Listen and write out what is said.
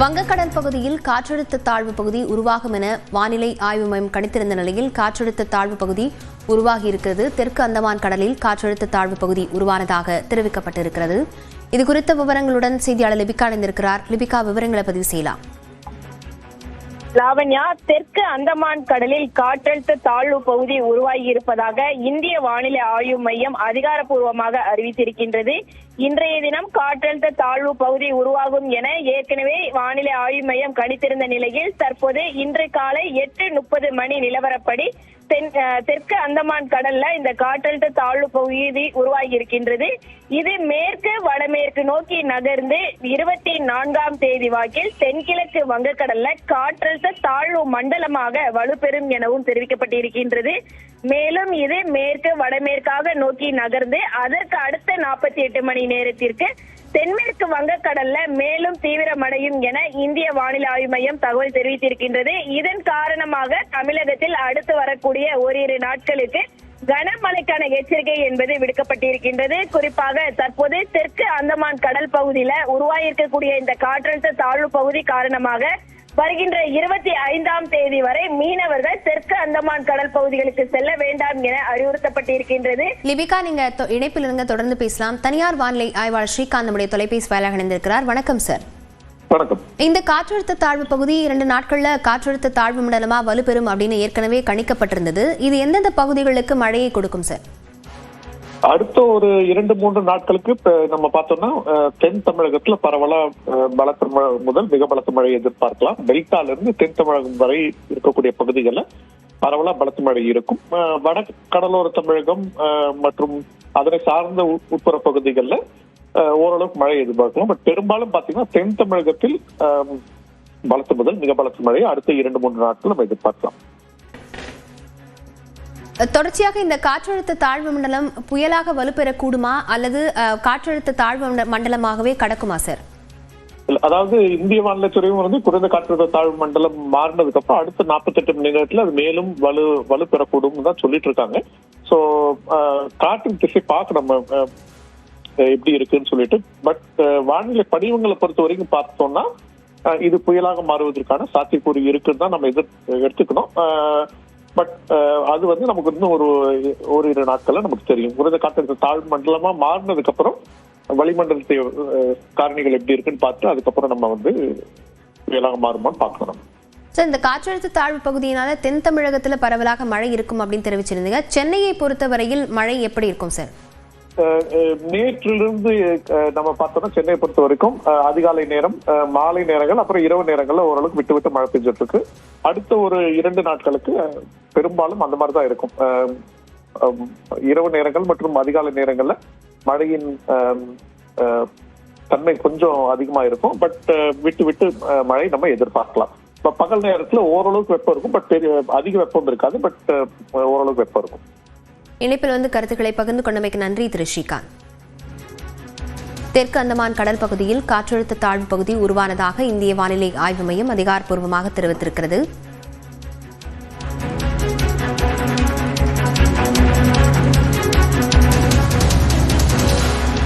வங்கக்கடல் பகுதியில் காற்றழுத்த தாழ்வு பகுதி உருவாகும் என வானிலை ஆய்வு மையம் கணித்திருந்த நிலையில் காற்றழுத்த தாழ்வு பகுதி உருவாகியிருக்கிறது. தெற்கு அந்தமான் கடலில் காற்றழுத்த தாழ்வு பகுதி உருவானதாக தெரிவிக்கப்பட்டிருக்கிறது. இது குறித்த விவரங்களுடன் செய்தியாளர் லிபிகா இணைந்திருக்கிறார். லிபிகா விவரங்களை பதிவு செய்யலாம். லாவண்யா தெற்கு அந்தமான் கடலில் காற்றழுத்த தாழ்வு பகுதி உருவாகி இருப்பதாக இந்திய வானிலை ஆய்வு மையம் அதிகாரப்பூர்வமாக அறிவித்திருக்கின்றது. இன்றைய தினம் காற்றழுத்த தாழ்வு பகுதி உருவாகும் என ஏற்கனவே வானிலை ஆய்வு மையம் கணித்திருந்த நிலையில் தற்போது இன்று காலை எட்டு முப்பது மணி நிலவரப்படி தென் தெற்கு அந்தமான் கடல்ல இந்த காற்றழுத்த தாழ்வு பகுதி உருவாகி இருக்கின்றது. இது மேற்கு வடமேற்கு நோக்கி நகர்ந்து இருபத்தி நான்காம் தேதி வாக்கில் தென்கிழக்கு வங்கக்கடல்ல காற்றழுத்த தாழ்வு மண்டலமாக வலுப்பெறும் எனவும் தெரிவிக்கப்பட்டிருக்கின்றது. மேலும் இது மேற்கு வடமேற்காக நோக்கி நகர்ந்து அதற்கு அடுத்த நாற்பத்தி எட்டு மணி நேரத்திற்கு தென்மேற்கு வங்கக்கடல்ல மேலும் தீவிரமடையும் என இந்திய வானிலை ஆய்வு மையம் தகவல் தெரிவித்திருக்கின்றது. இதன் காரணமாக தமிழகத்தில் அடுத்து வரக்கூடிய ஓரிரு நாட்களுக்கு கனமழைக்கான எச்சரிக்கை என்பது விடுக்கப்பட்டிருக்கின்றது. குறிப்பாக தற்போது தெற்கு அந்தமான் கடல் பகுதியில உருவாகியிருக்கக்கூடிய இந்த காற்றழுத்த தாழ்வு பகுதி காரணமாக வருகின்ற இருபத்தி ஐந்தாம் தேதி வரை மீனவர்கள் தெற்கு அந்தமான் கடல் பகுதிகளுக்கு செல்ல வேண்டாம் என அறிவுறுத்தப்பட்டிருக்கின்றது. லிபிகா நீங்க இணைப்பில் இருங்க தொடர்ந்து பேசலாம். தனியார் வானிலை ஆய்வாளர் ஸ்ரீகாந்த் நம்முடைய தொலைபேசி வாயிலாக இணைந்திருக்கிறார். வணக்கம் சார். வணக்கம். இந்த காற்றழுத்த தாழ்வு பகுதி இரண்டு நாட்கள்ல காற்றழுத்த தாழ்வு மண்டலமா வலுப்பெறும் அப்படின்னு ஏற்கனவே கணிக்கப்பட்டிருந்தது. இது எந்தெந்த பகுதிகளுக்கு மழையை கொடுக்கும் சார்? அடுத்த ஒரு இரண்டு மூன்று நாட்களுக்கு நம்ம பார்த்தோம்னா தென் தமிழகத்துல பரவலா பலத்த மழை முதல் மிக பலத்த மழை எதிர்பார்க்கலாம். டெல்டால இருந்து தென் தமிழகம் வரை இருக்கக்கூடிய பகுதிகளில் பரவலா பலத்த மழை இருக்கும். வட கடலோர தமிழகம் மற்றும் அதனை சார்ந்த உட்புற பகுதிகளில் ஓரளவுக்கு மழை எதிர்பார்க்கலாம். பட் பெரும்பாலும் பாத்தீங்கன்னா தென் தமிழகத்தில் பலத்த முதல் மிக பலத்த மழை அடுத்த இரண்டு மூன்று நாட்கள் நம்ம எதிர்பார்க்கலாம். தொடர்ச்சியாக இந்த காற்றழுத்த தாழ்வு மண்டலம் புயலாக வலுப்பெறக்கூடுமா அல்லது காற்றழுத்த தாழ்வு மண்ட- மண்டலமாகவே கடக்குமா சார்? அதாவது இந்திய வானிலை துறையும் வந்து குறைந்த காற்றழுத்த தாழ்வு மண்டலம் மாறினதுக்கு அப்புறம் அடுத்த 48 மணி நேரத்தில் அது மேலும் வலு வலுப்பெறக்கூடும் தான் சொல்லிட்டு இருக்காங்க. ஸோ காற்றின் திசை பார்க்க நம்ம அஹ், எப்படி இருக்குன்னு சொல்லிட்டு பட் வானிலை படிவங்களை பொறுத்த வரைக்கும் பார்த்தோம்னா இது புயலாக மாறுவதற்கான சாத்தியக்கூறு இருக்குன்னு தான் நம்ம எதிர் எடுத்துக்கணும். பட் uh, அது வந்து நமக்கு இன்னும் ஒரு ஓரிரு நாட்கள்ல நமக்கு தெரியும். குறைந்த காற்றழுத்த தாழ்வு மண்டலமா மாறினதுக்கு அப்புறம் வளிமண்டலத்தை காரணிகள் எப்படி இருக்குன்னு பார்த்து அதுக்கப்புறம் நம்ம வந்து புயலாக மாறுமான்னு பார்க்கணும் சார் இந்த காற்றழுத்த தாழ்வு பகுதியினால தென் தமிழகத்துல பரவலாக மழை இருக்கும் அப்படின்னு தெரிவிச்சிருந்தீங்க. சென்னையை பொறுத்தவரையில் மழை எப்படி இருக்கும் சார் நேற்றிலிருந்து நம்ம பார்த்தோம்னா சென்னையை பொறுத்த வரைக்கும் அதிகாலை நேரம் அஹ், மாலை நேரங்கள் அப்புறம் இரவு நேரங்கள்ல ஓரளவுக்கு விட்டு விட்டு மழை பெஞ்சிட்டு இருக்கு அடுத்த ஒரு இரண்டு நாட்களுக்கு பெரும்பாலும் அந்த மாதிரி தான் இருக்கும். அஹ், இரவு நேரங்கள் மற்றும் அதிகாலை நேரங்கள்ல மழையின் தன்மை கொஞ்சம் அதிகமா இருக்கும். பட் விட்டு விட்டு மழை நம்ம எதிர்பார்க்கலாம். இப்ப பகல் நேரத்துல ஓரளவுக்கு வெப்பம் இருக்கும். பட் பெரிய அதிக வெப்பம் இருக்காது. பட் ஓரளவுக்கு வெப்பம் இருக்கும். இணைப்பில் வந்து கருத்துக்களை பகிர்ந்து கொண்டமைக்கு நன்றி திரு ஸ்ரீகாந்த். தெற்கு அந்தமான் கடல் பகுதியில் காற்றழுத்த தாழ்வு பகுதி உருவானதாக இந்திய வானிலை ஆய்வு மையம் அதிகாரப்பூர்வமாக தெரிவித்திருக்கிறது.